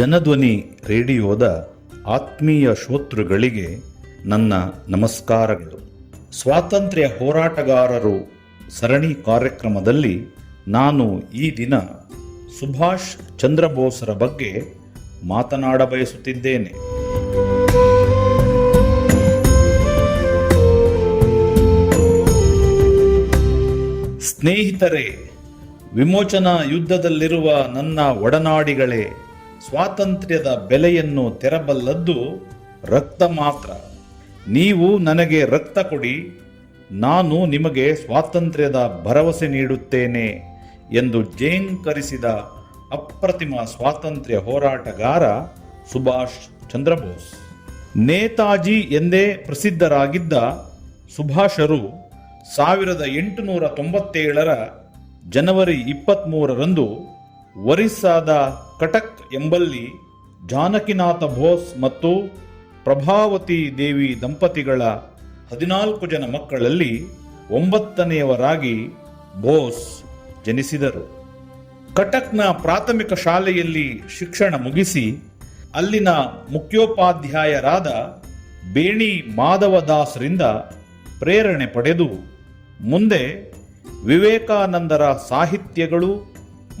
ಜನಧ್ವನಿ ರೇಡಿಯೋದ ಆತ್ಮೀಯ ಶ್ರೋತೃಗಳಿಗೆ ನನ್ನ ನಮಸ್ಕಾರಗಳು. ಸ್ವಾತಂತ್ರ್ಯ ಹೋರಾಟಗಾರರು ಸರಣಿ ಕಾರ್ಯಕ್ರಮದಲ್ಲಿ ನಾನು ಈ ದಿನ ಸುಭಾಷ್ ಚಂದ್ರ ಬೋಸ್ರ ಬಗ್ಗೆ ಮಾತನಾಡಬಯಸುತ್ತಿದ್ದೇನೆ ಸ್ನೇಹಿತರೆ, ವಿಮೋಚನಾ ಯುದ್ಧದಲ್ಲಿರುವ ನನ್ನ ಒಡನಾಡಿಗಳೇ ಸ್ವಾತಂತ್ರ್ಯದ ಬೆಲೆಯನ್ನು ತೆರಬಲ್ಲದ್ದು ರಕ್ತ ಮಾತ್ರ. ನೀವು ನನಗೆ ರಕ್ತ ಕೊಡಿ, ನಾನು ನಿಮಗೆ ಸ್ವಾತಂತ್ರ್ಯದ ಭರವಸೆ ನೀಡುತ್ತೇನೆ ಎಂದು ಜೇಂಕರಿಸಿದ ಅಪ್ರತಿಮ ಸ್ವಾತಂತ್ರ್ಯ ಹೋರಾಟಗಾರ ಸುಭಾಷ್ ಚಂದ್ರ ಬೋಸ್ ನೇತಾಜಿ ಎಂದೇ ಪ್ರಸಿದ್ಧರಾಗಿದ್ದ ಸುಭಾಷರು ಸಾವಿರದ ಎಂಟುನೂರ ತೊಂಬತ್ತೇಳರ ಜನವರಿ ಇಪ್ಪತ್ತ್ಮೂರರಂದು ಒರಿಸ್ಸಾದ ಕಟಕ್ ಎಂಬಲ್ಲಿ ಜಾನಕಿನಾಥ ಬೋಸ್ ಮತ್ತು ಪ್ರಭಾವತಿ ದೇವಿ ದಂಪತಿಗಳ ಹದಿನಾಲ್ಕು ಜನ ಮಕ್ಕಳಲ್ಲಿ ಒಂಬತ್ತನೆಯವರಾಗಿ ಬೋಸ್ ಜನಿಸಿದರು. ಕಟಕ್ನ ಪ್ರಾಥಮಿಕ ಶಾಲೆಯಲ್ಲಿ ಶಿಕ್ಷಣ ಮುಗಿಸಿ ಅಲ್ಲಿನ ಮುಖ್ಯೋಪಾಧ್ಯಾಯರಾದ ಬೇಣಿ ಮಾಧವದಾಸ್ರಿಂದ ಪ್ರೇರಣೆ ಪಡೆದು ಮುಂದೆ ವಿವೇಕಾನಂದರ ಸಾಹಿತ್ಯಗಳು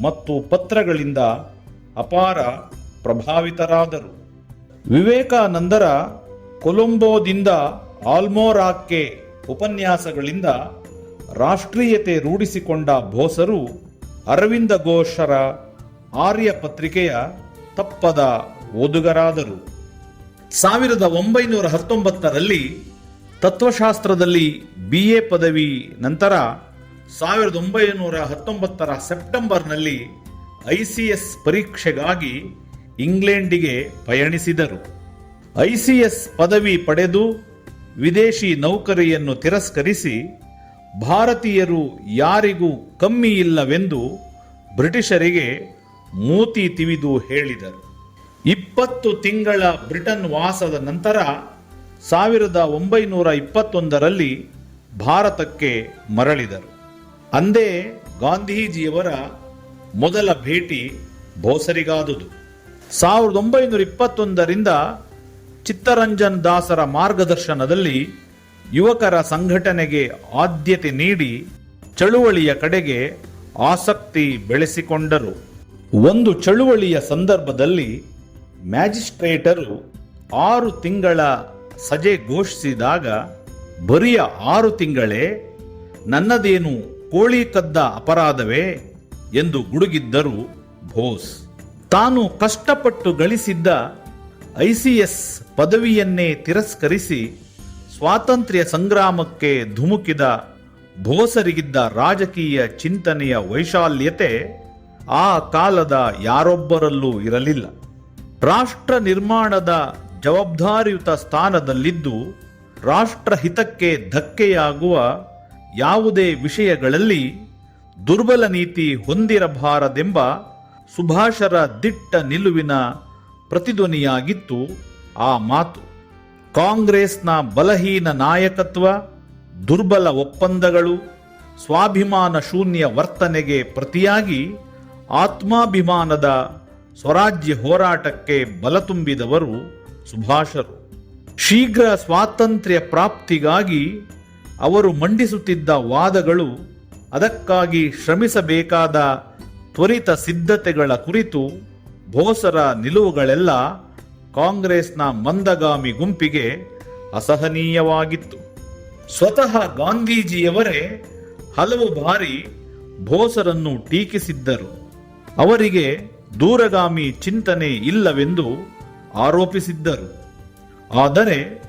ಮತ್ತು ಪತ್ರಗಳಿಂದ ಅಪಾರ ಪ್ರಭಾವಿತರಾದರು. ವಿವೇಕಾನಂದರ ಕೊಲಂಬೋದಿಂದ ಆಲ್ಮೋರಾಕ್ಕೆ ಉಪನ್ಯಾಸಗಳಿಂದ ರಾಷ್ಟ್ರೀಯತೆ ರೂಢಿಸಿಕೊಂಡ ಬೋಸರು ಅರವಿಂದ ಘೋಷರ ಆರ್ಯ ಪತ್ರಿಕೆಯ ತಪ್ಪದ ಓದುಗರಾದರು. ಸಾವಿರದ ಒಂಬೈನೂರ ಹತ್ತೊಂಬತ್ತರಲ್ಲಿ ತತ್ವಶಾಸ್ತ್ರದಲ್ಲಿ ಬಿ ಎ ಪದವಿ ನಂತರ ಸಾವಿರದ ಒಂಬೈನೂರ ಹತ್ತೊಂಬತ್ತರ ಸೆಪ್ಟೆಂಬರ್ನಲ್ಲಿ ಐ ಸಿ ಎಸ್ ಪರೀಕ್ಷೆಗಾಗಿ ಇಂಗ್ಲೆಂಡಿಗೆ ಪಯಣಿಸಿದರು. ಐ ಸಿ ಎಸ್ ಪದವಿ ಪಡೆದು ವಿದೇಶಿ ನೌಕರಿಯನ್ನು ತಿರಸ್ಕರಿಸಿ ಭಾರತೀಯರು ಯಾರಿಗೂ ಕಮ್ಮಿ ಇಲ್ಲವೆಂದು ಬ್ರಿಟಿಷರಿಗೆ ಮೂತಿ ತಿವಿದು ಹೇಳಿದರು. ಇಪ್ಪತ್ತು ತಿಂಗಳ ಬ್ರಿಟನ್ ವಾಸದ ನಂತರ ಸಾವಿರದ ಒಂಬೈನೂರ ಇಪ್ಪತ್ತೊಂದರಲ್ಲಿ ಭಾರತಕ್ಕೆ ಮರಳಿದರು. ಅಂದೇ ಗಾಂಧೀಜಿಯವರ ಮೊದಲ ಭೇಟಿ ಬೋಸರಿಗಾದುದು ಸಾವಿರದ ಒಂಬೈನೂರ ಇಪ್ಪತ್ತೊಂದರಿಂದ ಚಿತ್ತರಂಜನ್ ದಾಸರ ಮಾರ್ಗದರ್ಶನದಲ್ಲಿ ಯುವಕರ ಸಂಘಟನೆಗೆ ಆದ್ಯತೆ ನೀಡಿ ಚಳುವಳಿಯ ಕಡೆಗೆ ಆಸಕ್ತಿ ಬೆಳೆಸಿಕೊಂಡರು. ಒಂದು ಚಳುವಳಿಯ ಸಂದರ್ಭದಲ್ಲಿ ಮ್ಯಾಜಿಸ್ಟ್ರೇಟರು ಆರು ತಿಂಗಳ ಸಜೆ ಘೋಷಿಸಿದಾಗ, ಬರಿಯ ಆರು ತಿಂಗಳೇ, ನನ್ನದೇನು ಕೋಳಿ ಕದ್ದ ಅಪರಾಧವೇ? ಎಂದು ಗುಡುಗಿದ್ದರು ಬೋಸ್ ತಾನು ಕಷ್ಟಪಟ್ಟು ಗಳಿಸಿದ್ದ ಐಸಿಎಸ್ ಪದವಿಯನ್ನೇ ತಿರಸ್ಕರಿಸಿ ಸ್ವಾತಂತ್ರ್ಯ ಸಂಗ್ರಾಮಕ್ಕೆ ಧುಮುಕಿದ ಬೋಸರಿಗಿದ್ದ ರಾಜಕೀಯ ಚಿಂತನೆಯ ವೈಶಾಲ್ಯತೆ ಆ ಕಾಲದ ಯಾರೊಬ್ಬರಲ್ಲೂ ಇರಲಿಲ್ಲ. ರಾಷ್ಟ್ರ ನಿರ್ಮಾಣದ ಜವಾಬ್ದಾರಿಯುತ ಸ್ಥಾನದಲ್ಲಿದ್ದು ರಾಷ್ಟ್ರ ಹಿತಕ್ಕೆ ಧಕ್ಕೆಯಾಗುವ ಯಾವುದೇ ವಿಷಯಗಳಲ್ಲಿ ದುರ್ಬಲ ನೀತಿ ಹೊಂದಿರಬಾರದೆಂಬ ಸುಭಾಷರ ದಿಟ್ಟ ನಿಲುವಿನ ಪ್ರತಿಧ್ವನಿಯಾಗಿತ್ತು ಆ ಮಾತು. ಕಾಂಗ್ರೆಸ್ನ ಬಲಹೀನ ನಾಯಕತ್ವ, ದುರ್ಬಲ ಒಪ್ಪಂದಗಳು, ಸ್ವಾಭಿಮಾನ ಶೂನ್ಯ ವರ್ತನೆಗೆ ಪ್ರತಿಯಾಗಿ ಆತ್ಮಾಭಿಮಾನದ ಸ್ವರಾಜ್ಯ ಹೋರಾಟಕ್ಕೆ ಬಲ ತುಂಬಿದವರು ಸುಭಾಷರು. ಶೀಘ್ರ ಸ್ವಾತಂತ್ರ್ಯ ಪ್ರಾಪ್ತಿಗಾಗಿ ಅವರು ಮಂಡಿಸುತ್ತಿದ್ದ ವಾದಗಳು ಅದಕ್ಕಾಗಿ ಶ್ರಮಿಸಬೇಕಾದ ತ್ವರಿತ ಸಿದ್ಧತೆಗಳ ಕುರಿತು ಬೋಸರ ನಿಲುವುಗಳೆಲ್ಲ ಕಾಂಗ್ರೆಸ್ನ ಮಂದಗಾಮಿ ಗುಂಪಿಗೆ ಅಸಹನೀಯವಾಗಿತ್ತು. ಸ್ವತಃ ಗಾಂಧೀಜಿಯವರೇ ಹಲವು ಬಾರಿ ಬೋಸರನ್ನು ಟೀಕಿಸಿದ್ದರು. ಅವರಿಗೆ ದೂರಗಾಮಿ ಚಿಂತನೆ ಇಲ್ಲವೆಂದು ಆರೋಪಿಸಿದ್ದರು. ಆದರೆ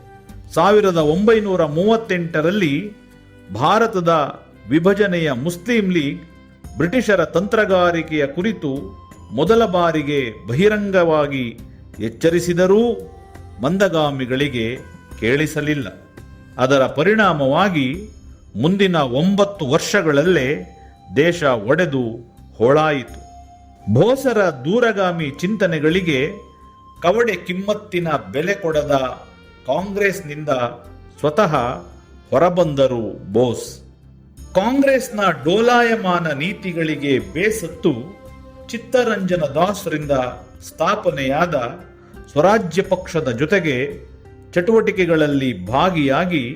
ಸಾವಿರದ ಒಂಬೈನೂರ ಮೂವತ್ತೆಂಟರಲ್ಲಿ ಭಾರತದ ವಿಭಜನೆಯ ಮುಸ್ಲಿಂ ಲೀಗ್ ಬ್ರಿಟಿಷರ ತಂತ್ರಗಾರಿಕೆಯ ಕುರಿತು ಮೊದಲ ಬಾರಿಗೆ ಬಹಿರಂಗವಾಗಿ ಎಚ್ಚರಿಸಿದರೂ ಮಂದಗಾಮಿಗಳಿಗೆ ಕೇಳಿಸಲಿಲ್ಲ. ಅದರ ಪರಿಣಾಮವಾಗಿ ಮುಂದಿನ ಒಂಬತ್ತು ವರ್ಷಗಳಲ್ಲೇ ದೇಶ ಒಡೆದು ಹೋಳಾಯಿತು. ಬೋಸರ ದೂರಗಾಮಿ ಚಿಂತನೆಗಳಿಗೆ ಕವಡೆ ಕಿಮ್ಮತ್ತಿನ ಬೆಲೆ ಕೊಡದ ಕಾಂಗ್ರೆಸ್ನಿಂದ ಸ್ವತಃ ಹೊರಬಂದರು ಬೋಸ್. ಕಾಂಗ್ರೆಸ್ನ ಡೋಲಾಯಮಾನ ನೀತಿಗಳಿಗೆ ಬೇಸತ್ತು ಚಿತ್ತರಂಜನ ದಾಸರಿಂದ ಸ್ಥಾಪನೆಯಾದ ಸ್ವರಾಜ್ಯ ಪಕ್ಷದ ಜೊತೆಗೆ ಚಟುವಟಿಕೆಗಳಲ್ಲಿ ಭಾಗಿಯಾಗಿ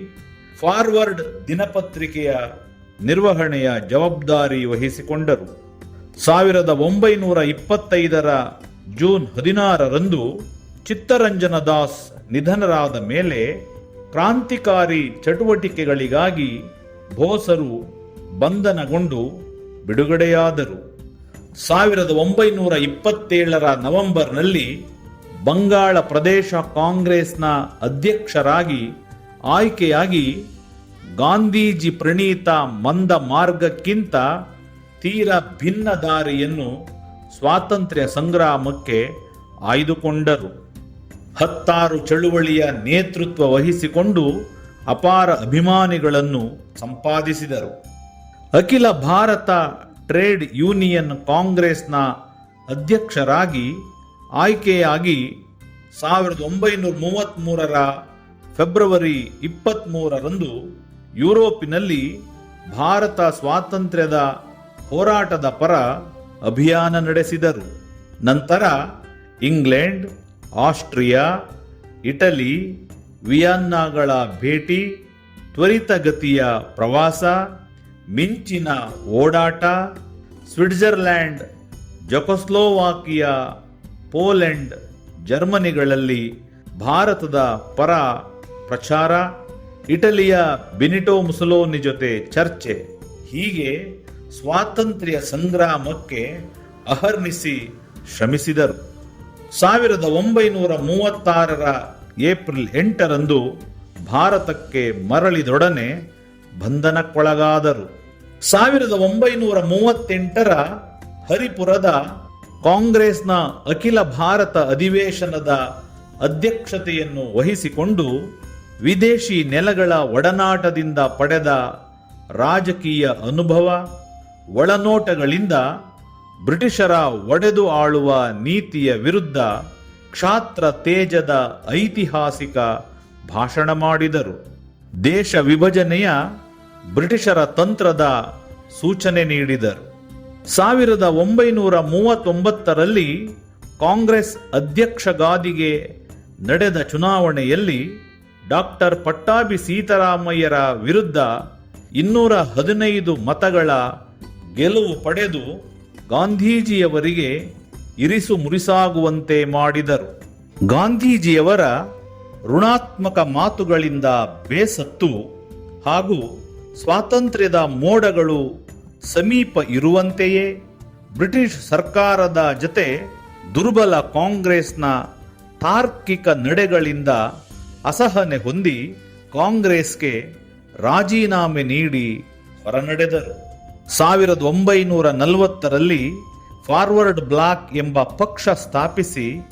ಫಾರ್ವರ್ಡ್ ದಿನಪತ್ರಿಕೆಯ ನಿರ್ವಹಣೆಯ ಜವಾಬ್ದಾರಿ ವಹಿಸಿಕೊಂಡರು. ಸಾವಿರದ ಒಂಬೈನೂರ ಇಪ್ಪತ್ತೈದರ ಜೂನ್ ಹದಿನಾರರಂದು ಚಿತ್ತರಂಜನ ದಾಸ್ ನಿಧನರಾದ ಮೇಲೆ ಕ್ರಾಂತಿಕಾರಿ ಚಟುವಟಿಕೆಗಳಿಗಾಗಿ ಬೋಸರು ಬಂಧನಗೊಂಡು ಬಿಡುಗಡೆಯಾದರು. ಸಾವಿರದ ಒಂಬೈನೂರ ಇಪ್ಪತ್ತೇಳರ ನವೆಂಬರ್ನಲ್ಲಿ ಬಂಗಾಳ ಪ್ರದೇಶ ಕಾಂಗ್ರೆಸ್ನ ಅಧ್ಯಕ್ಷರಾಗಿ, ಆಯ್ಕೆಯಾಗಿ ಗಾಂಧೀಜಿ ಪ್ರಣೀತ ಮಂದ ಮಾರ್ಗಕ್ಕಿಂತ ತೀರ ಭಿನ್ನ ದಾರಿಯನ್ನು ಸ್ವಾತಂತ್ರ್ಯ ಸಂಗ್ರಾಮಕ್ಕೆ ಆಯ್ದುಕೊಂಡರು. ಹತ್ತಾರು ಚಳುವಳಿಯ ನೇತೃತ್ವ ವಹಿಸಿಕೊಂಡು ಅಪಾರ ಅಭಿಮಾನಿಗಳನ್ನು ಸಂಪಾದಿಸಿದರು. ಅಖಿಲ ಭಾರತ ಟ್ರೇಡ್ ಯೂನಿಯನ್ ಕಾಂಗ್ರೆಸ್ನ ಅಧ್ಯಕ್ಷರಾಗಿ ಆಯ್ಕೆಯಾಗಿ ಸಾವಿರದ ಒಂಬೈನೂರ ಮೂವತ್ತ್ಮೂರರ ಫೆಬ್ರವರಿ ಇಪ್ಪತ್ತ್ಮೂರರಂದು ಯುರೋಪಿನಲ್ಲಿ ಭಾರತ ಸ್ವಾತಂತ್ರ್ಯದ ಹೋರಾಟದ ಪರ ಅಭಿಯಾನ ನಡೆಸಿದರು. ನಂತರ ಇಂಗ್ಲೆಂಡ್, ಆಸ್ಟ್ರಿಯಾ, ಇಟಲಿ ವಿಯನ್ನಾಗಳ ಭೇಟಿ, ತ್ವರಿತಗತಿಯ ಪ್ರವಾಸ, ಮಿಂಚಿನ ಓಡಾಟ, ಸ್ವಿಟ್ಜರ್ಲ್ಯಾಂಡ್, ಜೊಕೊಸ್ಲೋವಾಕಿಯಾ ಪೋಲೆಂಡ್, ಜರ್ಮನಿಗಳಲ್ಲಿ ಭಾರತದ ಪರ ಪ್ರಚಾರ, ಇಟಲಿಯ ಬೆನಿಟೋ ಮುಸಲೋನಿ ಜೊತೆ ಚರ್ಚೆ. ಹೀಗೆ ಸ್ವಾತಂತ್ರ್ಯ ಸಂಗ್ರಾಮಕ್ಕೆ ಅಹರ್ನಿಸಿ ಶ್ರಮಿಸಿದರು. ಸಾವಿರದ ಒಂಬೈನೂರ ಮೂವತ್ತಾರರ ಏಪ್ರಿಲ್ ಎಂಟರಂದು ಭಾರತಕ್ಕೆ ಮರಳಿದೊಡನೆ ಬಂಧನಕ್ಕೊಳಗಾದರು. ಸಾವಿರದ ಒಂಬೈನೂರ ಮೂವತ್ತೆಂಟರ ಹರಿಪುರದ ಕಾಂಗ್ರೆಸ್ನ ಅಖಿಲ ಭಾರತ ಅಧಿವೇಶನದ ಅಧ್ಯಕ್ಷತೆಯನ್ನು ವಹಿಸಿಕೊಂಡು ವಿದೇಶಿ ನೆಲಗಳ ಒಡನಾಟದಿಂದ ಪಡೆದ ರಾಜಕೀಯ ಅನುಭವ, ಒಳನೋಟಗಳಿಂದ ಬ್ರಿಟಿಷರ ಒಡೆದು ಆಳುವ ನೀತಿಯ ವಿರುದ್ಧ ಕ್ಷಾತ್ರ ತೇಜದ ಐತಿಹಾಸಿಕ ಭಾಷಣ ಮಾಡಿದರು. ದೇಶ ವಿಭಜನೆಯ ಬ್ರಿಟಿಷರ ತಂತ್ರದ ಸೂಚನೆ ನೀಡಿದರು. ಸಾವಿರದ ಒಂಬೈನೂರ ಮೂವತ್ತೊಂಬತ್ತರಲ್ಲಿ ಕಾಂಗ್ರೆಸ್ ಅಧ್ಯಕ್ಷ ಗಾದಿಗೆ ನಡೆದ ಚುನಾವಣೆಯಲ್ಲಿ ಡಾಕ್ಟರ್ ಪಟ್ಟಾಭಿ ಸೀತಾರಾಮಯ್ಯರ ವಿರುದ್ಧ ಇನ್ನೂರ ಹದಿನೈದು ಮತಗಳ ಗೆಲುವು ಪಡೆದು ಗಾಂಧೀಜಿಯವರಿಗೆ ಇರಿಸು ಮುರಿಸಾಗುವಂತೆ ಮಾಡಿದರು. ಗಾಂಧೀಜಿಯವರ ಋಣಾತ್ಮಕ ಮಾತುಗಳಿಂದ ಬೇಸತ್ತು ಹಾಗೂ ಸ್ವಾತಂತ್ರ್ಯದ ಮೋಡಗಳು ಸಮೀಪ ಇರುವಂತೆಯೇ ಬ್ರಿಟಿಷ್ ಸರ್ಕಾರದ ಜತೆ ದುರ್ಬಲ ಕಾಂಗ್ರೆಸ್ನ ತಾರ್ಕಿಕ ನಡೆಗಳಿಂದ ಅಸಹನೆ ಹೊಂದಿ ಕಾಂಗ್ರೆಸ್ಗೆ ರಾಜೀನಾಮೆ ನೀಡಿ ಹೊರನಡೆದರು. ಸಾವಿರದ ಒಂಬೈನೂರ ನಲವತ್ತರಲ್ಲಿ ಫಾರ್ವರ್ಡ್ ಬ್ಲಾಕ್ ಎಂಬ ಪಕ್ಷ ಸ್ಥಾಪಿಸಿ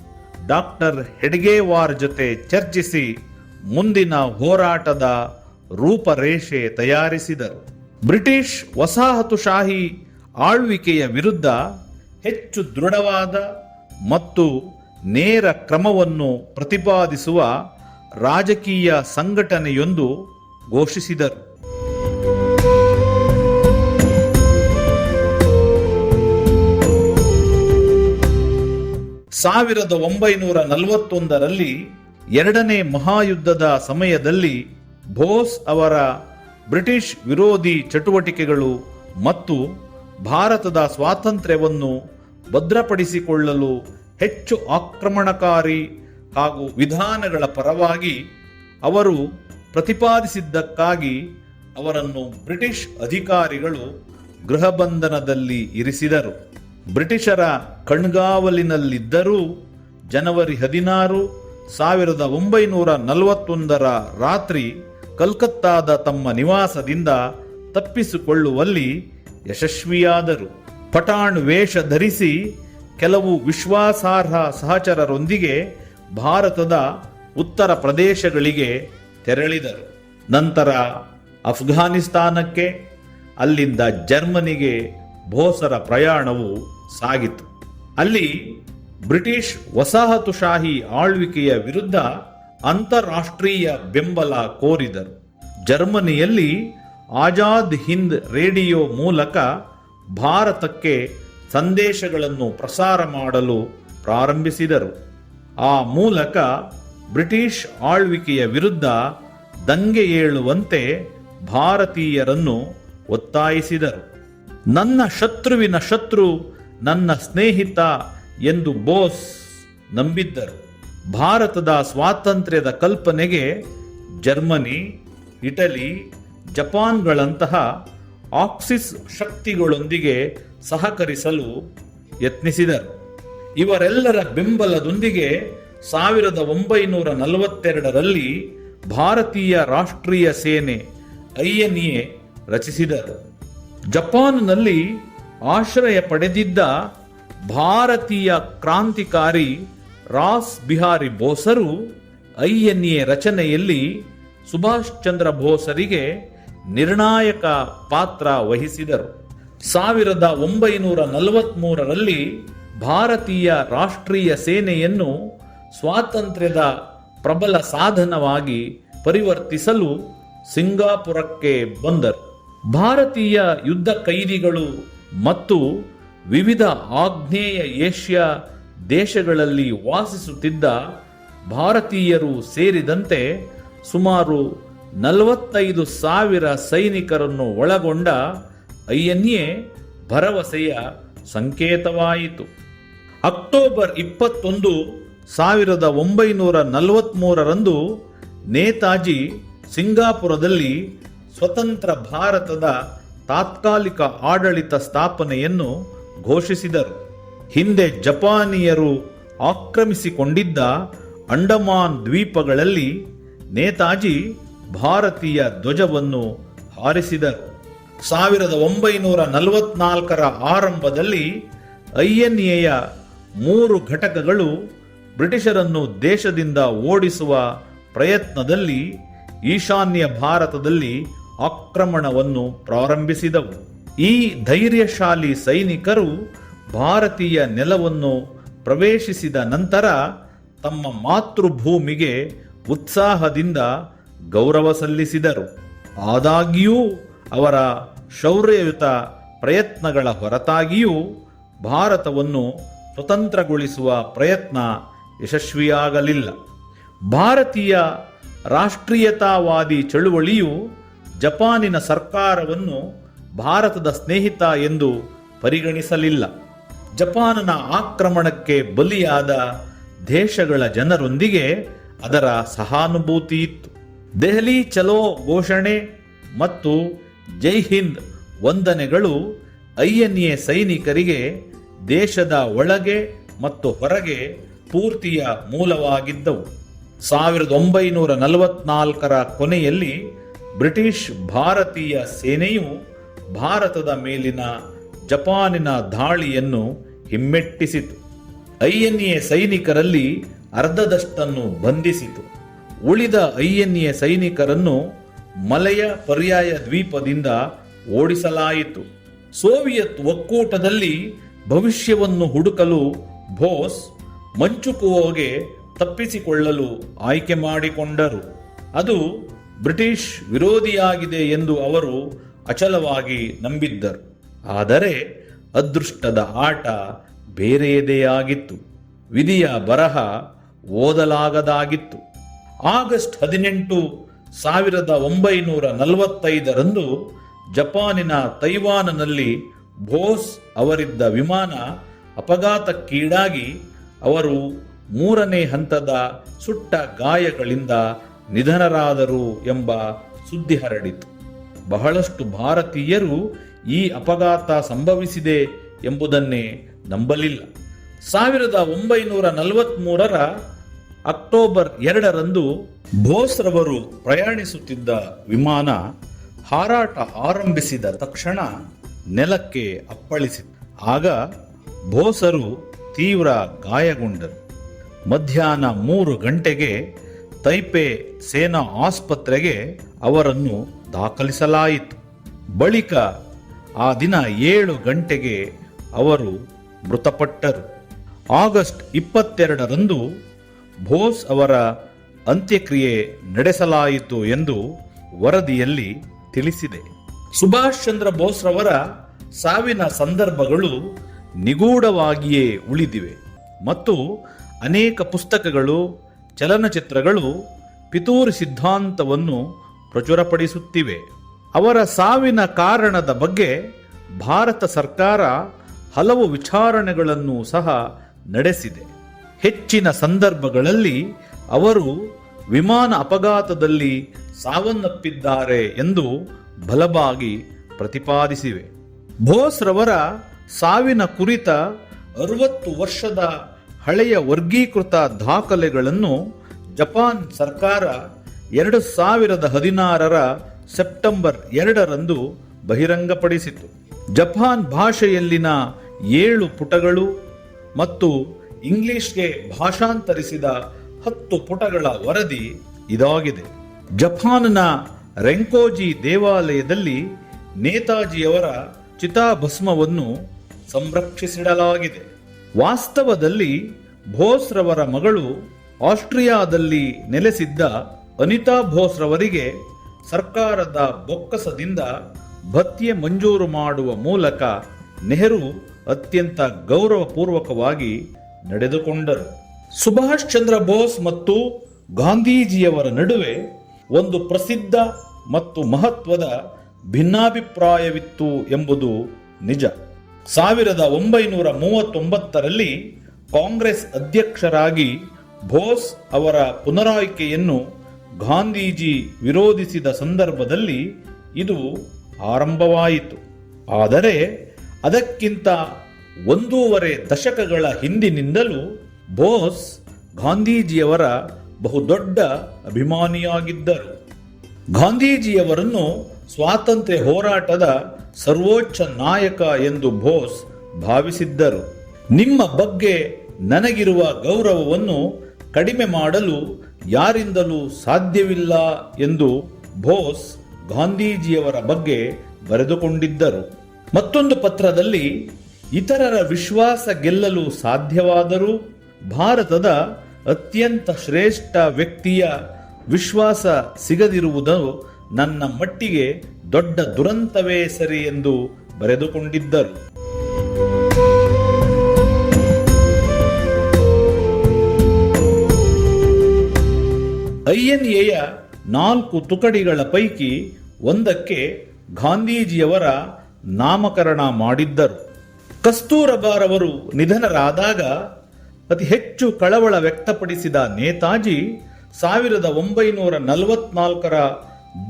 ಡಾಕ್ಟರ್ ಹೆಡ್ಗೇವಾರ್ ಜೊತೆ ಚರ್ಚಿಸಿ ಮುಂದಿನ ಹೋರಾಟದ ರೂಪರೇಷೆ ತಯಾರಿಸಿದರು. ಬ್ರಿಟಿಷ್ ವಸಾಹತುಶಾಹಿ ಆಳ್ವಿಕೆಯ ವಿರುದ್ಧ ಹೆಚ್ಚು ದೃಢವಾದ ಮತ್ತು ನೇರ ಕ್ರಮವನ್ನು ಪ್ರತಿಪಾದಿಸುವ ರಾಜಕೀಯ ಸಂಘಟನೆಯೊಂದು ಘೋಷಿಸಿದರು. ಸಾವಿರದ ಒಂಬೈನೂರ ನಲವತ್ತೊಂದರಲ್ಲಿ ಎರಡನೇ ಮಹಾಯುದ್ಧದ ಸಮಯದಲ್ಲಿ ಬೋಸ್ ಅವರ ಬ್ರಿಟಿಷ್ ವಿರೋಧಿ ಚಟುವಟಿಕೆಗಳು ಮತ್ತು ಭಾರತದ ಸ್ವಾತಂತ್ರ್ಯವನ್ನು ಭದ್ರಪಡಿಸಿಕೊಳ್ಳಲು ಹೆಚ್ಚು ಆಕ್ರಮಣಕಾರಿ ಹಾಗೂ ವಿಧಾನಗಳ ಪರವಾಗಿ ಅವರು ಪ್ರತಿಪಾದಿಸಿದ್ದಕ್ಕಾಗಿ ಅವರನ್ನು ಬ್ರಿಟಿಷ್ ಅಧಿಕಾರಿಗಳು ಗೃಹಬಂಧನದಲ್ಲಿ ಇರಿಸಿದರು. ಬ್ರಿಟಿಷರ ಕಣ್ಗಾವಲಿನಲ್ಲಿದ್ದರೂ ಜನವರಿ ಹದಿನಾರು ಸಾವಿರದ ಒಂಬೈನೂರ ನಲವತ್ತೊಂದರ ರಾತ್ರಿ ಕಲ್ಕತ್ತಾದ ತಮ್ಮ ನಿವಾಸದಿಂದ ತಪ್ಪಿಸಿಕೊಳ್ಳುವಲ್ಲಿ ಯಶಸ್ವಿಯಾದರು. ಪಠಾಣ್ ವೇಷ ಧರಿಸಿ ಕೆಲವು ವಿಶ್ವಾಸಾರ್ಹ ಸಹಚರರೊಂದಿಗೆ ಭಾರತದ ಉತ್ತರ ಪ್ರದೇಶಗಳಿಗೆ ತೆರಳಿದರು. ನಂತರ ಅಫ್ಘಾನಿಸ್ತಾನಕ್ಕೆ, ಅಲ್ಲಿಂದ ಜರ್ಮನಿಗೆ ಬೋಸರ ಪ್ರಯಾಣವು ಸಾಗಿತು. ಅಲ್ಲಿ ಬ್ರಿಟಿಷ್ ವಸಾಹತುಶಾಹಿ ಆಳ್ವಿಕೆಯ ವಿರುದ್ಧ ಅಂತಾರಾಷ್ಟ್ರೀಯ ಬೆಂಬಲ ಕೋರಿದರು. ಜರ್ಮನಿಯಲ್ಲಿ ಆಜಾದ್ ಹಿಂದ್ ರೇಡಿಯೋ ಮೂಲಕ ಭಾರತಕ್ಕೆ ಸಂದೇಶಗಳನ್ನು ಪ್ರಸಾರ ಮಾಡಲು ಪ್ರಾರಂಭಿಸಿದರು. ಆ ಮೂಲಕ ಬ್ರಿಟಿಷ್ ಆಳ್ವಿಕೆಯ ವಿರುದ್ಧ ದಂಗೆ ಏಳುವಂತೆ ಭಾರತೀಯರನ್ನು ಒತ್ತಾಯಿಸಿದರು. ನನ್ನ ಶತ್ರುವಿನ ಶತ್ರು, ನನ್ನ ಸ್ನೇಹಿತ ಎಂದು ಬೋಸ್ ನಂಬಿದ್ದರು. ಭಾರತದ ಸ್ವಾತಂತ್ರ್ಯದ ಕಲ್ಪನೆಗೆ ಜರ್ಮನಿ, ಇಟಲಿ, ಜಪಾನ್ಗಳಂತಹ ಆಕ್ಸಿಸ್ ಶಕ್ತಿಗಳೊಂದಿಗೆ ಸಹಕರಿಸಲು ಯತ್ನಿಸಿದರು. ಇವರೆಲ್ಲರ ಬೆಂಬಲದೊಂದಿಗೆ ಸಾವಿರದ ಒಂಬೈನೂರ ನಲವತ್ತೆರಡರಲ್ಲಿ ಭಾರತೀಯ ರಾಷ್ಟ್ರೀಯ ಸೇನೆ ಐಎನ್ಎ ರಚಿಸಿದರು. ಜಪಾನ್ನಲ್ಲಿ ಆಶ್ರಯ ಪಡೆದಿದ್ದ ಭಾರತೀಯ ಕ್ರಾಂತಿಕಾರಿ ರಾಸ್ ಬಿಹಾರಿ ಬೋಸರು ಐಎನ್ಎ ರಚನೆಯಲ್ಲಿ ಸುಭಾಷ್ ಚಂದ್ರ ಬೋಸರಿಗೆ ನಿರ್ಣಾಯಕ ಪಾತ್ರ ವಹಿಸಿದರು. ಸಾವಿರದ ಒಂಬೈನೂರ ನಲವತ್ಮೂರರಲ್ಲಿ ಭಾರತೀಯ ರಾಷ್ಟ್ರೀಯ ಸೇನೆಯನ್ನು ಸ್ವಾತಂತ್ರ್ಯದ ಪ್ರಬಲ ಸಾಧನವಾಗಿ ಪರಿವರ್ತಿಸಲು ಸಿಂಗಾಪುರಕ್ಕೆ ಬಂದರು. ಭಾರತೀಯ ಯುದ್ಧ ಕೈದಿಗಳು ಮತ್ತು ವಿವಿಧ ಆಗ್ನೇಯ ಏಷ್ಯಾ ದೇಶಗಳಲ್ಲಿ ವಾಸಿಸುತ್ತಿದ್ದ ಭಾರತೀಯರು ಸೇರಿದಂತೆ ಸುಮಾರು ನಲವತ್ತೈದು ಸಾವಿರ ಸೈನಿಕರನ್ನು ಒಳಗೊಂಡ ಐಎನ್ಎ ಭರವಸೆಯ ಸಂಕೇತವಾಯಿತು. ಅಕ್ಟೋಬರ್ ಇಪ್ಪತ್ತೊಂದು ಸಾವಿರದ ಒಂಬೈನೂರ ನಲವತ್ತ್ಮೂರರಂದು ನೇತಾಜಿ ಸಿಂಗಾಪುರದಲ್ಲಿ ಸ್ವತಂತ್ರ ಭಾರತದ ತಾತ್ಕಾಲಿಕ ಆಡಳಿತ ಸ್ಥಾಪನೆಯನ್ನು ಘೋಷಿಸಿದರು. ಹಿಂದೆ ಜಪಾನಿಯರು ಆಕ್ರಮಿಸಿಕೊಂಡಿದ್ದ ಅಂಡಮಾನ್ ದ್ವೀಪಗಳಲ್ಲಿ ನೇತಾಜಿ ಭಾರತೀಯ ಧ್ವಜವನ್ನು ಹಾರಿಸಿದರು. ಸಾವಿರದ ಒಂಬೈನೂರ ನಲವತ್ನಾಲ್ಕರ ಆರಂಭದಲ್ಲಿ ಐಎನ್ಎಯ ಮೂರು ಘಟಕಗಳು ಬ್ರಿಟಿಷರನ್ನು ದೇಶದಿಂದ ಓಡಿಸುವ ಪ್ರಯತ್ನದಲ್ಲಿ ಈಶಾನ್ಯ ಭಾರತದಲ್ಲಿ ಆಕ್ರಮಣವನ್ನು ಪ್ರಾರಂಭಿಸಿದವು. ಈ ಧೈರ್ಯಶಾಲಿ ಸೈನಿಕರು ಭಾರತೀಯ ನೆಲವನ್ನು ಪ್ರವೇಶಿಸಿದ ನಂತರ ತಮ್ಮ ಮಾತೃಭೂಮಿಗೆ ಉತ್ಸಾಹದಿಂದ ಗೌರವ ಸಲ್ಲಿಸಿದರು. ಆದಾಗ್ಯೂ, ಅವರ ಶೌರ್ಯಯುತ ಪ್ರಯತ್ನಗಳ ಹೊರತಾಗಿಯೂ ಭಾರತವನ್ನು ಸ್ವತಂತ್ರಗೊಳಿಸುವ ಪ್ರಯತ್ನ ಯಶಸ್ವಿಯಾಗಲಿಲ್ಲ. ಭಾರತೀಯ ರಾಷ್ಟ್ರೀಯತಾವಾದಿ ಚಳುವಳಿಯು ಜಪಾನಿನ ಸರ್ಕಾರವನ್ನು ಭಾರತದ ಸ್ನೇಹಿತ ಎಂದು ಪರಿಗಣಿಸಲಿಲ್ಲ. ಜಪಾನನ ಆಕ್ರಮಣಕ್ಕೆ ಬಲಿಯಾದ ದೇಶಗಳ ಜನರೊಂದಿಗೆ ಅದರ ಸಹಾನುಭೂತಿ ಇತ್ತು ದೆಹಲಿ ಚಲೋ ಘೋಷಣೆ ಮತ್ತು ಜೈ ಹಿಂದ್ ವಂದನೆಗಳು ಐಎನ್ಎ ಸೈನಿಕರಿಗೆ ದೇಶದ ಒಳಗೆ ಮತ್ತು ಹೊರಗೆ ಪೂರ್ತಿಯ ಮೂಲವಾಗಿದ್ದವು. ಸಾವಿರದ ಒಂಬೈನೂರ ನಲವತ್ನಾಲ್ಕರ ಕೊನೆಯಲ್ಲಿ ಬ್ರಿಟಿಷ್ ಭಾರತೀಯ ಸೇನೆಯು ಭಾರತದ ಮೇಲಿನ ಜಪಾನಿನ ದಾಳಿಯನ್ನು ಹಿಮ್ಮೆಟ್ಟಿಸಿತು. ಐಎನ್ಎ ಸೈನಿಕರಲ್ಲಿ ಅರ್ಧದಷ್ಟನ್ನು ಬಂಧಿಸಿತು. ಉಳಿದ ಐಎನ್ಎ ಸೈನಿಕರನ್ನು ಮಲೆಯ ಪರ್ಯಾಯ ದ್ವೀಪದಿಂದ ಓಡಿಸಲಾಯಿತು. ಸೋವಿಯತ್ ಒಕ್ಕೂಟದಲ್ಲಿ ಭವಿಷ್ಯವನ್ನು ಹುಡುಕಲು ಬೋಸ್ ಮಂಚುಕುವೋಗೆ ತಪ್ಪಿಸಿಕೊಳ್ಳಲು ಆಯ್ಕೆ ಮಾಡಿಕೊಂಡರು. ಅದು ಬ್ರಿಟಿಷ್ ವಿರೋಧಿಯಾಗಿದೆ ಎಂದು ಅವರು ಅಚಲವಾಗಿ ನಂಬಿದ್ದರು. ಆದರೆ ಅದೃಷ್ಟದ ಆಟ ಬೇರೆಯದೇ ಆಗಿತ್ತು. ವಿಧಿಯ ಬರಹ ಓದಲಾಗದಾಗಿತ್ತು. ಆಗಸ್ಟ್ ಹದಿನೆಂಟು ಸಾವಿರದ ಒಂಬೈನೂರ ನಲವತ್ತೈದರಂದು ಜಪಾನಿನ ತೈವಾನನಲ್ಲಿ ಬೋಸ್ ಅವರಿದ್ದ ವಿಮಾನ ಅಪಘಾತಕ್ಕೀಡಾಗಿ ಅವರು ಮೂರನೇ ಹಂತದ ಸುಟ್ಟ ಗಾಯಗಳಿಂದ ನಿಧನರಾದರು ಎಂಬ ಸುದ್ದಿ ಹರಡಿತು. ಬಹಳಷ್ಟು ಭಾರತೀಯರು ಈ ಅಪಘಾತ ಸಂಭವಿಸಿದೆ ಎಂಬುದನ್ನೇ ನಂಬಲಿಲ್ಲ. ಸಾವಿರದ ಒಂಬೈನೂರ ನಲವತ್ಮೂರರ ಅಕ್ಟೋಬರ್ ಎರಡರಂದು ಬೋಸ್ರವರು ಪ್ರಯಾಣಿಸುತ್ತಿದ್ದ ವಿಮಾನ ಹಾರಾಟ ಆರಂಭಿಸಿದ ತಕ್ಷಣ ನೆಲಕ್ಕೆ ಅಪ್ಪಳಿಸಿತು. ಆಗ ಬೋಸರು ತೀವ್ರ ಗಾಯಗೊಂಡರು. ಮಧ್ಯಾಹ್ನ ಮೂರು ಗಂಟೆಗೆ ತೈಪೆ ಸೇನಾ ಆಸ್ಪತ್ರೆಗೆ ಅವರನ್ನು ದಾಖಲಿಸಲಾಯಿತು. ಬಳಿಕ ಆ ದಿನ ಏಳು ಗಂಟೆಗೆ ಅವರು ಮೃತಪಟ್ಟರು. ಆಗಸ್ಟ್ ಇಪ್ಪತ್ತೆರಡರಂದು ಬೋಸ್ ಅವರ ಅಂತ್ಯಕ್ರಿಯೆ ನಡೆಸಲಾಯಿತು ಎಂದು ವರದಿಯಲ್ಲಿ ತಿಳಿಸಿದೆ. ಸುಭಾಷ್ ಚಂದ್ರ ಬೋಸ್ರವರ ಸಾವಿನ ಸಂದರ್ಭಗಳು ನಿಗೂಢವಾಗಿಯೇ ಉಳಿದಿವೆ ಮತ್ತು ಅನೇಕ ಪುಸ್ತಕಗಳು ಚಲನಚಿತ್ರಗಳು ಪಿತೂರಿ ಸಿದ್ಧಾಂತವನ್ನು ಪ್ರಚುರಪಡಿಸುತ್ತಿವೆ. ಅವರ ಸಾವಿನ ಕಾರಣದ ಬಗ್ಗೆ ಭಾರತ ಸರ್ಕಾರ ಹಲವು ವಿಚಾರಣೆಗಳನ್ನು ಸಹ ನಡೆಸಿದೆ. ಹೆಚ್ಚಿನ ಸಂದರ್ಭಗಳಲ್ಲಿ ಅವರು ವಿಮಾನ ಅಪಘಾತದಲ್ಲಿ ಸಾವನ್ನಪ್ಪಿದ್ದಾರೆ ಎಂದು ಬಲವಾಗಿ ಪ್ರತಿಪಾದಿಸಿವೆ. ಬೋಸ್ರವರ ಸಾವಿನ ಕುರಿತ ಅರವತ್ತು ವರ್ಷದ ಹಳೆಯ ವರ್ಗೀಕೃತ ದಾಖಲೆಗಳನ್ನು ಜಪಾನ್ ಸರ್ಕಾರ ಎರಡು ಸಾವಿರದ ಹದಿನಾರರ ಸೆಪ್ಟೆಂಬರ್ ಎರಡರಂದು ಬಹಿರಂಗಪಡಿಸಿತು ಜಪಾನ್ ಭಾಷೆಯಲ್ಲಿನ ಏಳು ಪುಟಗಳು ಮತ್ತು ಇಂಗ್ಲಿಷ್ಗೆ ಭಾಷಾಂತರಿಸಿದ ಹತ್ತು ಪುಟಗಳ ವರದಿ ಇದಾಗಿದೆ. ಜಪಾನ್ನ ರೆಂಕೋಜಿ ದೇವಾಲಯದಲ್ಲಿ ನೇತಾಜಿಯವರ ಚಿತಾಭಸ್ಮವನ್ನು ಸಂರಕ್ಷಿಸಿಡಲಾಗಿದೆ. ವಾಸ್ತವದಲ್ಲಿ ಭೋಸ್ರವರ ಮಗಳು ಆಸ್ಟ್ರಿಯಾದಲ್ಲಿ ನೆಲೆಸಿದ್ದ ಅನಿತಾ ಭೋಸ್ರವರಿಗೆ ಸರ್ಕಾರದ ಬೊಕ್ಕಸದಿಂದ ಭತ್ಯೆ ಮಂಜೂರು ಮಾಡುವ ಮೂಲಕ ನೆಹರು ಅತ್ಯಂತ ಗೌರವಪೂರ್ವಕವಾಗಿ ನಡೆದುಕೊಂಡರು. ಸುಭಾಷ್ ಚಂದ್ರ ಬೋಸ್ ಮತ್ತು ಗಾಂಧೀಜಿಯವರ ನಡುವೆ ಒಂದು ಪ್ರಸಿದ್ಧ ಮತ್ತು ಮಹತ್ವದ ಭಿನ್ನಾಭಿಪ್ರಾಯವಿತ್ತು ಎಂಬುದು ನಿಜ. ಸಾವಿರದ ಒಂಬೈನೂರ ಮೂವತ್ತೊಂಬತ್ತರಲ್ಲಿ ಕಾಂಗ್ರೆಸ್ ಅಧ್ಯಕ್ಷರಾಗಿ ಬೋಸ್ ಅವರ ಪುನರಾಯ್ಕೆಯನ್ನು ಗಾಂಧೀಜಿ ವಿರೋಧಿಸಿದ ಸಂದರ್ಭದಲ್ಲಿ ಇದು ಆರಂಭವಾಯಿತು. ಆದರೆ ಅದಕ್ಕಿಂತ ಒಂದೂವರೆ ದಶಕಗಳ ಹಿಂದಿನಿಂದಲೂ ಬೋಸ್ ಗಾಂಧೀಜಿಯವರ ಬಹುದೊಡ್ಡ ಅಭಿಮಾನಿಯಾಗಿದ್ದರು. ಗಾಂಧೀಜಿಯವರನ್ನು ಸ್ವಾತಂತ್ರ್ಯ ಹೋರಾಟದ ಸರ್ವೋಚ್ಚ ನಾಯಕ ಎಂದು ಬೋಸ್ ಭಾವಿಸಿದ್ದರು. ನಿಮ್ಮ ಬಗ್ಗೆ ನನಗಿರುವ ಗೌರವವನ್ನು ಕಡಿಮೆ ಮಾಡಲು ಯಾರಿಂದಲೂ ಸಾಧ್ಯವಿಲ್ಲ ಎಂದು ಬೋಸ್ ಗಾಂಧೀಜಿಯವರ ಬಗ್ಗೆ ಬರೆದುಕೊಂಡಿದ್ದರು. ಮತ್ತೊಂದು ಪತ್ರದಲ್ಲಿ, ಇತರರ ವಿಶ್ವಾಸ ಗೆಲ್ಲಲು ಸಾಧ್ಯವಾದರೂ ಭಾರತದ ಅತ್ಯಂತ ಶ್ರೇಷ್ಠ ವ್ಯಕ್ತಿಯ ವಿಶ್ವಾಸ ಸಿಗದಿರುವುದು ನನ್ನ ಮಟ್ಟಿಗೆ ದೊಡ್ಡ ದುರಂತವೇ ಸರಿ ಎಂದು ಬರೆದುಕೊಂಡಿದ್ದರು. ಐಎನ್ಎಯ ನಾಲ್ಕು ತುಕಡಿಗಳ ಪೈಕಿ ಒಂದಕ್ಕೆ ಗಾಂಧೀಜಿಯವರ ನಾಮಕರಣ ಮಾಡಿದ್ದರು. ಕಸ್ತೂರಬಾರವರು ನಿಧನರಾದಾಗ ಅತಿ ಹೆಚ್ಚು ಕಳವಳ ವ್ಯಕ್ತಪಡಿಸಿದ ನೇತಾಜಿ ಸಾವಿರದ ಒಂಬೈನೂರ ನಲವತ್ನಾಲ್ಕರ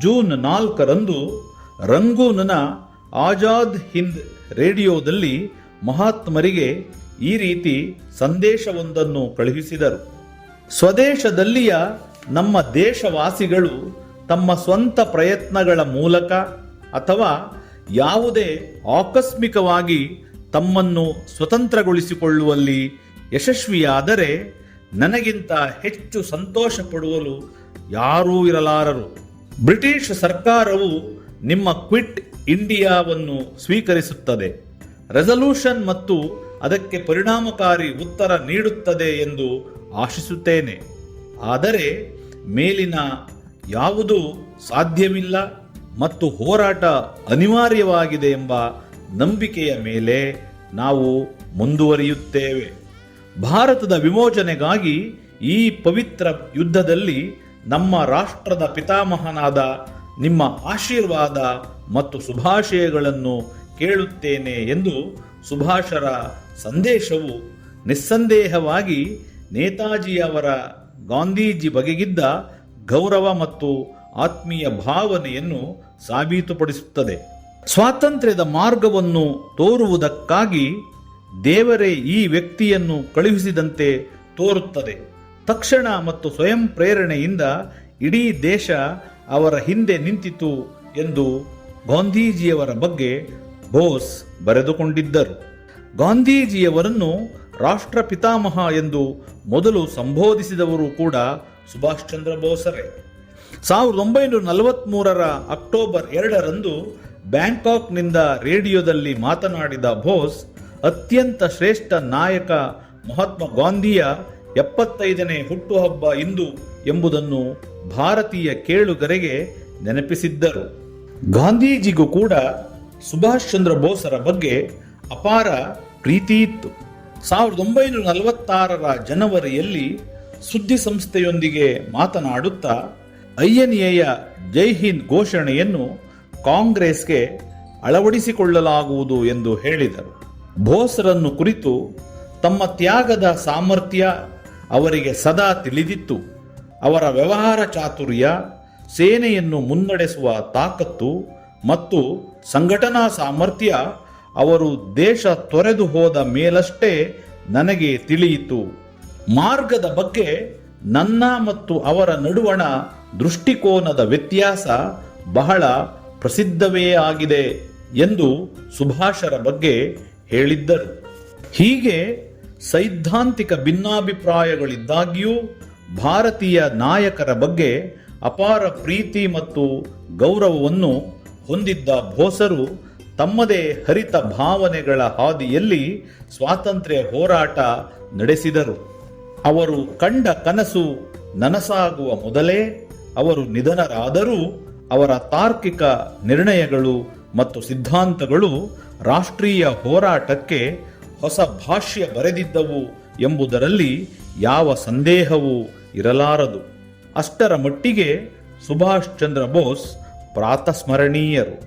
ಜೂನ್ ನಾಲ್ಕರಂದು ರಂಗೂನ್ನ ಆಜಾದ್ ಹಿಂದ್ ರೇಡಿಯೋದಲ್ಲಿ ಮಹಾತ್ಮರಿಗೆ ಈ ರೀತಿ ಸಂದೇಶವೊಂದನ್ನು ಕಳುಹಿಸಿದರು. ಸ್ವದೇಶದಲ್ಲಿಯ ನಮ್ಮ ದೇಶವಾಸಿಗಳು ತಮ್ಮ ಸ್ವಂತ ಪ್ರಯತ್ನಗಳ ಮೂಲಕ ಅಥವಾ ಯಾವುದೇ ಆಕಸ್ಮಿಕವಾಗಿ ತಮ್ಮನ್ನು ಸ್ವತಂತ್ರಗೊಳಿಸಿಕೊಳ್ಳುವಲ್ಲಿ ಯಶಸ್ವಿಯಾದರೆ ನನಗಿಂತ ಹೆಚ್ಚು ಸಂತೋಷ ಪಡುವಲು ಯಾರೂ ಇರಲಾರರು. ಬ್ರಿಟಿಷ್ ಸರ್ಕಾರವು ನಿಮ್ಮ ಕ್ವಿಟ್ ಇಂಡಿಯಾವನ್ನು ಸ್ವೀಕರಿಸುತ್ತದೆ. ರೆಸಲ್ಯೂಷನ್ ಮತ್ತು ಅದಕ್ಕೆ ಪರಿಣಾಮಕಾರಿ ಉತ್ತರ ನೀಡುತ್ತದೆ ಎಂದು ಆಶಿಸುತ್ತೇನೆ. ಆದರೆ ಮೇಲಿನ ಯಾವುದೂ ಸಾಧ್ಯವಿಲ್ಲ ಮತ್ತು ಹೋರಾಟ ಅನಿವಾರ್ಯವಾಗಿದೆ ಎಂಬ ನಂಬಿಕೆಯ ಮೇಲೆ ನಾವು ಮುಂದುವರಿಯುತ್ತೇವೆ. ಭಾರತದ ವಿಮೋಚನೆಗಾಗಿ ಈ ಪವಿತ್ರ ಯುದ್ಧದಲ್ಲಿ ನಮ್ಮ ರಾಷ್ಟ್ರದ ಪಿತಾಮಹನಾದ ನಿಮ್ಮ ಆಶೀರ್ವಾದ ಮತ್ತು ಶುಭಾಶಯಗಳನ್ನು ಕೇಳುತ್ತೇನೆ ಎಂದು ಸುಭಾಷರ ಸಂದೇಶವು ನಿಸ್ಸಂದೇಹವಾಗಿ ನೇತಾಜಿಯವರ ಗಾಂಧೀಜಿ ಬಗೆಗಿದ್ದ ಗೌರವ ಮತ್ತು ಆತ್ಮೀಯ ಭಾವನೆಯನ್ನು ಸಾಬೀತುಪಡಿಸುತ್ತದೆ. ಸ್ವಾತಂತ್ರ್ಯದ ಮಾರ್ಗವನ್ನು ತೋರುವುದಕ್ಕಾಗಿ ದೇವರೇ ಈ ವ್ಯಕ್ತಿಯನ್ನು ಕಳುಹಿಸಿದಂತೆ ತೋರುತ್ತದೆ. ತಕ್ಷಣ ಮತ್ತು ಸ್ವಯಂ ಪ್ರೇರಣೆಯಿಂದ ಇಡೀ ದೇಶ ಅವರ ಹಿಂದೆ ನಿಂತಿತು ಎಂದು ಗಾಂಧೀಜಿಯವರ ಬಗ್ಗೆ ಬೋಸ್ ಬರೆದುಕೊಂಡಿದ್ದರು. ಗಾಂಧೀಜಿಯವರನ್ನು ರಾಷ್ಟ್ರ ಪಿತಾಮಹ ಎಂದು ಮೊದಲು ಸಂಬೋಧಿಸಿದವರು ಕೂಡ ಸುಭಾಷ್ ಚಂದ್ರ ಬೋಸರೇ. ಸಾವಿರದ ಒಂಬೈನೂರ ನಲವತ್ತ್ಮೂರರ ಅಕ್ಟೋಬರ್ ಎರಡರಂದು ಬ್ಯಾಂಕಾಕ್ನಿಂದ ರೇಡಿಯೋದಲ್ಲಿ ಮಾತನಾಡಿದ ಬೋಸ್, ಅತ್ಯಂತ ಶ್ರೇಷ್ಠ ನಾಯಕ ಮಹಾತ್ಮ ಗಾಂಧಿಯ ಎಪ್ಪತ್ತೈದನೇ ಹುಟ್ಟುಹಬ್ಬ ಇಂದು ಎಂಬುದನ್ನು ಭಾರತೀಯ ಕೇಳುಗರೆಗೆ ನೆನಪಿಸಿದ್ದರು. ಗಾಂಧೀಜಿಗೂ ಕೂಡ ಸುಭಾಷ್ ಚಂದ್ರ ಬೋಸರ ಬಗ್ಗೆ ಅಪಾರ ಪ್ರೀತಿ ಇತ್ತು. ಸಾವಿರದ ಒಂಬೈನೂರ ನಲವತ್ತಾರರ ಜನವರಿಯಲ್ಲಿ ಸುದ್ದಿ ಸಂಸ್ಥೆಯೊಂದಿಗೆ ಮಾತನಾಡುತ್ತಾ ಐಎನ್ಎಯ ಜೈ ಹಿಂದ್ ಘೋಷಣೆಯನ್ನು ಕಾಂಗ್ರೆಸ್ಗೆ ಅಳವಡಿಸಿಕೊಳ್ಳಲಾಗುವುದು ಎಂದು ಹೇಳಿದರು. ಬೋಸರನ್ನು ಕುರಿತು ತಮ್ಮ ತ್ಯಾಗದ ಸಾಮರ್ಥ್ಯ ಅವರಿಗೆ ಸದಾ ತಿಳಿದಿತ್ತು. ಅವರ ವ್ಯವಹಾರ ಚಾತುರ್ಯ, ಸೇನೆಯನ್ನು ಮುನ್ನಡೆಸುವ ತಾಕತ್ತು ಮತ್ತು ಸಂಘಟನಾ ಸಾಮರ್ಥ್ಯ ಅವರು ದೇಶ ತೊರೆದು ಹೋದ ಮೇಲಷ್ಟೇ ನನಗೆ ತಿಳಿಯಿತು. ಮಾರ್ಗದ ಬಗ್ಗೆ ನನ್ನ ಮತ್ತು ಅವರ ನಡುವಣ ದೃಷ್ಟಿಕೋನದ ವ್ಯತ್ಯಾಸ ಬಹಳ ಪ್ರಸಿದ್ಧವೇ ಆಗಿದೆ ಎಂದು ಸುಭಾಷರ ಬಗ್ಗೆ ಹೇಳಿದ್ದರು. ಹೀಗೆ ಸೈದ್ಧಾಂತಿಕ ಭಿನ್ನಾಭಿಪ್ರಾಯಗಳಿದ್ದಾಗ್ಯೂ ಭಾರತೀಯ ನಾಯಕರ ಬಗ್ಗೆ ಅಪಾರ ಪ್ರೀತಿ ಮತ್ತು ಗೌರವವನ್ನು ಹೊಂದಿದ್ದ ಭೋಸರು ತಮ್ಮದೇ ಹರಿತ ಭಾವನೆಗಳ ಹಾದಿಯಲ್ಲಿ ಸ್ವಾತಂತ್ರ್ಯ ಹೋರಾಟ ನಡೆಸಿದರು. ಅವರು ಕಂಡ ಕನಸು ನನಸಾಗುವ ಮೊದಲೇ ಅವರು ನಿಧನರಾದರೂ ಅವರ ತಾರ್ಕಿಕ ನಿರ್ಣಯಗಳು ಮತ್ತು ಸಿದ್ಧಾಂತಗಳು ರಾಷ್ಟ್ರೀಯ ಹೋರಾಟಕ್ಕೆ ಹೊಸ ಭಾಷ್ಯ ಬರೆದಿದ್ದವು ಎಂಬುದರಲ್ಲಿ ಯಾವ ಸಂದೇಹವೂ ಇರಲಾರದು. ಅಷ್ಟರ ಮಟ್ಟಿಗೆ ಸುಭಾಷ್ ಚಂದ್ರ ಬೋಸ್ ಪ್ರಾತಸ್ಮರಣೀಯರು.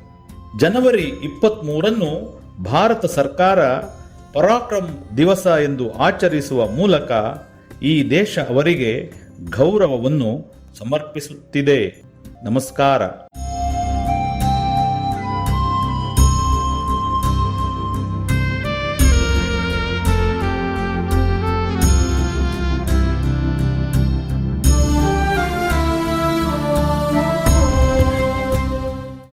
ಜನವರಿ ಇಪ್ಪತ್ತ್ಮೂರನ್ನು ಭಾರತ ಸರ್ಕಾರ ಪರಾಕ್ರಮ್ ದಿವಸ ಎಂದು ಆಚರಿಸುವ ಮೂಲಕ ಈ ದೇಶ ಅವರಿಗೆ ಗೌರವವನ್ನು ಸಮರ್ಪಿಸುತ್ತಿದೆ. ನಮಸ್ಕಾರ.